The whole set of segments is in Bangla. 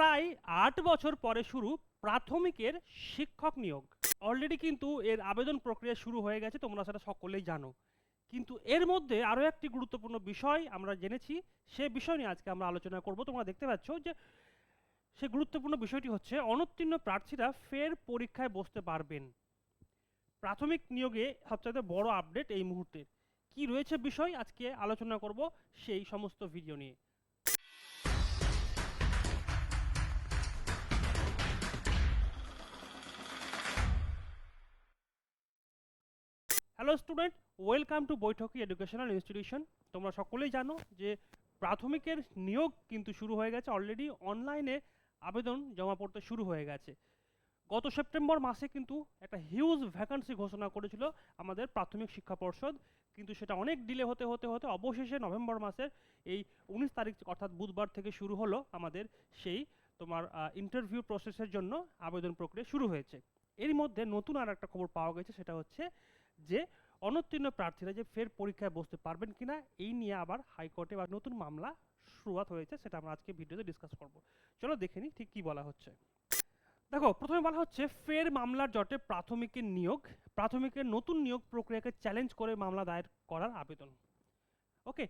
প্রায় আট বছর পরে শুরু প্রাথমিকের শিক্ষক নিয়োগ। অলরেডি কিন্তু এর আবেদন প্রক্রিয়া শুরু হয়ে গেছে, তোমরা সেটা সকলেই জানো। কিন্তু এর মধ্যে আরও একটি গুরুত্বপূর্ণ বিষয় আমরা জেনেছি, সে বিষয় নিয়ে আজকে আমরা আলোচনা করব। তোমরা দেখতে পাচ্ছ যে সে গুরুত্বপূর্ণ বিষয়টি হচ্ছে, অনুত্তীর্ণ প্রার্থীরা ফের পরীক্ষায় বসতে পারবেন। প্রাথমিক নিয়োগে সবচেয়ে বড় আপডেট এই মুহূর্তে। কি রয়েছে বিষয় আজকে আলোচনা করব সেই সমস্ত ভিডিও নিয়ে। Hello student welcome to Baithaki educational institution তোমরা সকলেই জানো যে প্রাথমিকের নিয়োগ কিন্তু শুরু হয়ে গেছে অলরেডি অনলাইনে আবেদন জমা পড়তে শুরু হয়ে গেছে। গত সেপ্টেম্বর মাসে কিন্তু একটা হিউজ ভ্যাকান্সি ঘোষণা করেছিল আমাদের প্রাথমিক শিক্ষা পর্ষদ, কিন্তু সেটা অনেক ডিলে হতে হতে হতে অবশেষে নভেম্বর মাসের এই উনিশ তারিখ, অর্থাৎ বুধবার থেকে শুরু হলো আমাদের সেই তোমার ইন্টারভিউ প্রসেসের জন্য আবেদন প্রক্রিয়া শুরু হয়েছে। এর মধ্যে নতুন আর একটা খবর পাওয়া গেছে, সেটা হচ্ছে যে অনুত্তীর্ণ প্রার্থীরা যে ফের পরীক্ষায় বসতে পারবেন কিনা, এই নিয়ে আবার হাইকোর্টে বা নতুন মামলা শুরুয়াত হয়েছে, সেটা আমরা আজকে ভিডিওতে ডিসকাস করব। চলো দেখে নিই ঠিক কী বলা হচ্ছে। দেখো, প্রথমে বলা হচ্ছে, ফের মামলার জটে প্রাথমিকের নিয়োগ, প্রাথমিকের নতুন নিয়োগ প্রক্রিয়াকে চ্যালেঞ্জ করে মামলা দায়ের করার আবেদন। ওকে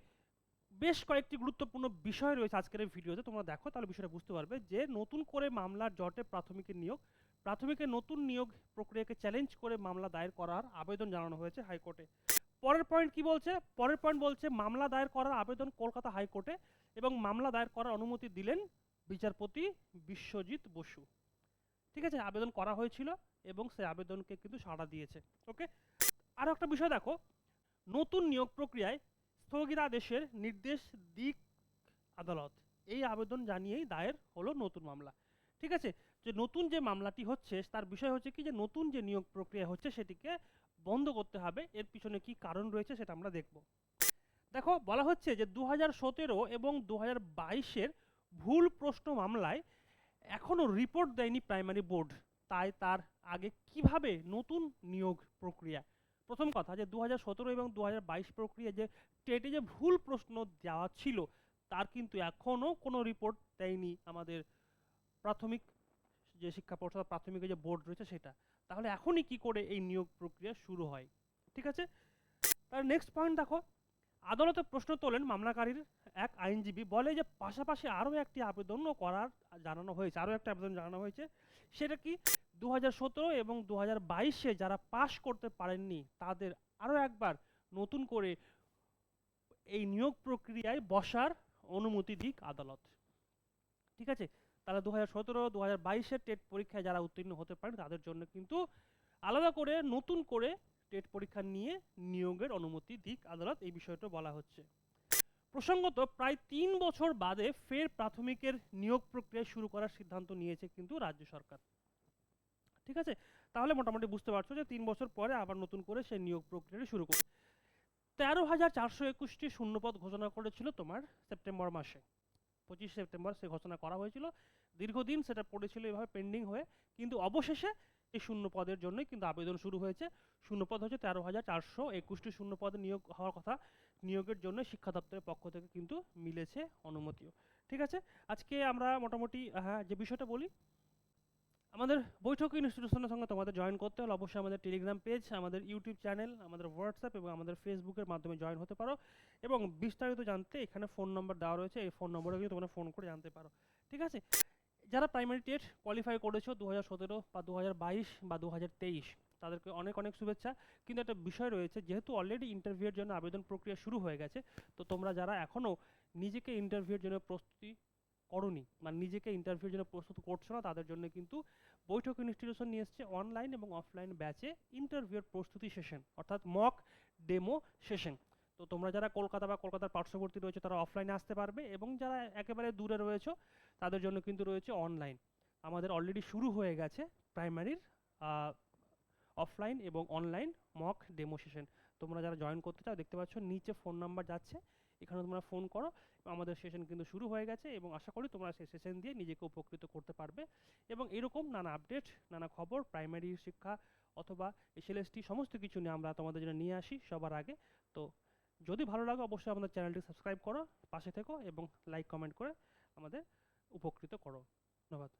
বেশ কয়েকটি গুরুত্বপূর্ণ বিষয় রয়েছে আজকের এই ভিডিওতে, তোমরা দেখো, তাহলে বিষয়টা বুঝতে পারবে যে নতুন করে মামলার জটে প্রাথমিকের নিয়োগ প্রাথমিকের নতুন নিয়োগ প্রক্রিয়াকে চ্যালেঞ্জ করে মামলা দায়ের করার আবেদন জানানো হয়েছে হাইকোর্টে। পরের পয়েন্ট কি বলছে? পরের পয়েন্ট বলছে, মামলা দায়ের করার আবেদন কলকাতা হাইকোর্টে এবং মামলা দায়ের করার অনুমতি দিলেন বিচারপতি বিশ্বজিৎ বসু। ঠিক আছে, আবেদন করা হয়েছিল এবং সেই আবেদনকে কিন্তু সাড়া দিয়েছে। ওকে আরও একটা বিষয় দেখো, নতুন নিয়োগ প্রক্রিয়ায় স্থগিতাদেশের নির্দেশ দিক আদালত। এই আবেদন জানিয়েই দায়ের হলো নতুন মামলা। ঠিক আছে যে নতুন যে মামলাটি হচ্ছে, তার বিষয় হচ্ছে কি যে নতুন যে নিয়োগ প্রক্রিয়া হচ্ছে সেটিকে বন্ধ করতে হবে। এর পিছনে কি কারণ রয়েছে সেটা আমরা দেখব। দেখো, বলা হচ্ছে যে দু সতেরো এবং দু হাজার বাইশের ভুল প্রশ্ন মামলায় এখনও রিপোর্ট দেয়নি প্রাইমারি বোর্ড। তাই তার আগে কীভাবে নতুন নিয়োগ প্রক্রিয়া? প্রথম কথা যে দু হাজার সতেরো এবং দু হাজার বাইশ প্রক্রিয়া যে টেটে যে ভুল প্রশ্ন দেওয়া ছিল, তার কিন্তু এখনও কোনো রিপোর্ট দেয়নি আমাদের প্রাথমিক যে শিক্ষা পর্ষদ প্রাথমিক যে বোর্ড রয়েছে সেটা। তাহলে এখনই কি করে এই নিয়োগ প্রক্রিয়া শুরু হয়? ঠিক আছে? তার নেক্সট পয়েন্ট দেখো। আদালতে প্রশ্ন তোলেন মামলাকারীর এক আইনজীবী, বলে যে পাশাপাশি আরও একটি আবেদনও করার জানানো হয়েছে, আরও একটা আবেদন জানানো হয়েছে। সেটা কি দু হাজার সতেরো এবং দু হাজার বাইশে যারা পাশ করতে পারেননি, তাদের আরও একবার নতুন করে এই নিয়োগ প্রক্রিয়ায় বসার অনুমতি দিক আদালত। ঠিক আছে? তাহলে দু হাজার সতেরো দু হাজার বাইশের টেট পরীক্ষায় যারা উত্তীর্ণ হতে পারেন, তাদের জন্য কিন্তু আলাদা করে, নতুন করে টেট পরীক্ষা নিয়ে নিয়োগের অনুমতি দিক আদালত, এই বিষয়টা বলা হচ্ছে। প্রসঙ্গত, প্রায় তিন বছর বাদে ফের প্রাথমিকের নিয়োগ প্রক্রিয়া শুরু করার সিদ্ধান্ত নিয়েছে কিন্তু রাজ্য সরকার। ঠিক আছে? তাহলে মোটামুটি বুঝতে পারছ যে তিন বছর পরে আবার নতুন করে সেই নিয়োগ প্রক্রিয়াটি শুরু করবে। তেরো হাজার চারশো একুশটি শূন্যপদ ঘোষণা করেছিল তোমার সেপ্টেম্বর মাসে। পঁচিশ সেপ্টেম্বর সে ঘোষণা করা হয়েছিল। দীর্ঘদিন সেটা পড়েছিল এভাবে পেন্ডিং হয়ে। কিন্তু অবশেষে এই শূন্য পদের জন্যই কিন্তু আবেদন শুরু হয়েছে। শূন্য পদ হচ্ছে তেরো হাজার চারশো একুশটি শূন্য পদে নিয়োগ হওয়ার কথা। নিয়োগের জন্য শিক্ষা দপ্তরের পক্ষ থেকে কিন্তু মিলেছে অনুমতিও। ঠিক আছে? আজকে আমরা মোটামুটি হ্যাঁ যে বিষয়টা বলি আমাদের বৈঠক ইনস্টিটিউশনের সঙ্গে তোমাদের জয়েন করতে হলে অবশ্যই আমাদের টেলিগ্রাম পেজ আমাদের ইউটিউব চ্যানেল আমাদের হোয়াটসঅ্যাপ এবং আমাদের ফেসবুকের মাধ্যমে জয়েন হতে পারো। এবং বিস্তারিত জানতে এখানে ফোন নম্বর দেওয়া রয়েছে, এই ফোন নম্বরে কিন্তু তোমরা ফোন করে জানতে পারো। ঠিক আছে? যারা প্রাইমারি টেট কোয়ালিফাই করেছ দু হাজার সতেরো বা দু হাজার বাইশ বা দু হাজার তেইশ, তাদেরকে অনেক অনেক শুভেচ্ছা। কিন্তু একটা বিষয় রয়েছে, যেহেতু অলরেডি ইন্টারভিউয়ের জন্য আবেদন প্রক্রিয়া শুরু হয়ে গেছে, তো তোমরা যারা এখনও নিজেকে ইন্টারভিউয়ের জন্য প্রস্তুতি করনি মানে নিজেকে ইন্টারভিউর জন্য প্রস্তুত করছ না, তাদের জন্য কিন্তু বৈঠক ইনস্টিটিউশন নিয়ে এসছে অনলাইন এবং অফলাইন ব্যাচে ইন্টারভিউর প্রস্তুতি সেশন অর্থাৎ মক ডেমো সেশন তো তোমরা যারা কলকাতা বা কলকাতার পার্শ্ববর্তী রয়েছে, তারা অফলাইনে আসতে পারবে এবং যারা একেবারে দূরে রয়েছে, তাদের জন্য কিন্তু রয়েছে অনলাইন আমাদের অলরেডি শুরু হয়ে গেছে প্রাইমারির অফলাইন এবং অনলাইন মক ডেমো সেশন তোমরা যারা জয়েন করতে চাও, দেখতে পাচ্ছ নিচে ফোন নাম্বার যাচ্ছে। এখানে তোমরা ফোন করো। আমাদের সেশন কিন্তু শুরু হয়ে গেছে এবং আশা করি তোমরা সেই সেশন দিয়ে নিজেকে উপকৃত করতে পারবে। এবং এরকম নানা আপডেট নানা খবর প্রাইমারি শিক্ষা অথবা এসএলএসটি সমস্ত কিছু নিয়ে আমরা তোমাদের জন্য নিয়ে আসি সবার আগে। তো যদি ভালো লাগে অবশ্যই আমাদের চ্যানেলটি সাবস্ক্রাইব করো, পাশে থেকো এবং লাইক কমেন্ট করে আমাদের উপকৃত করো। ধন্যবাদ।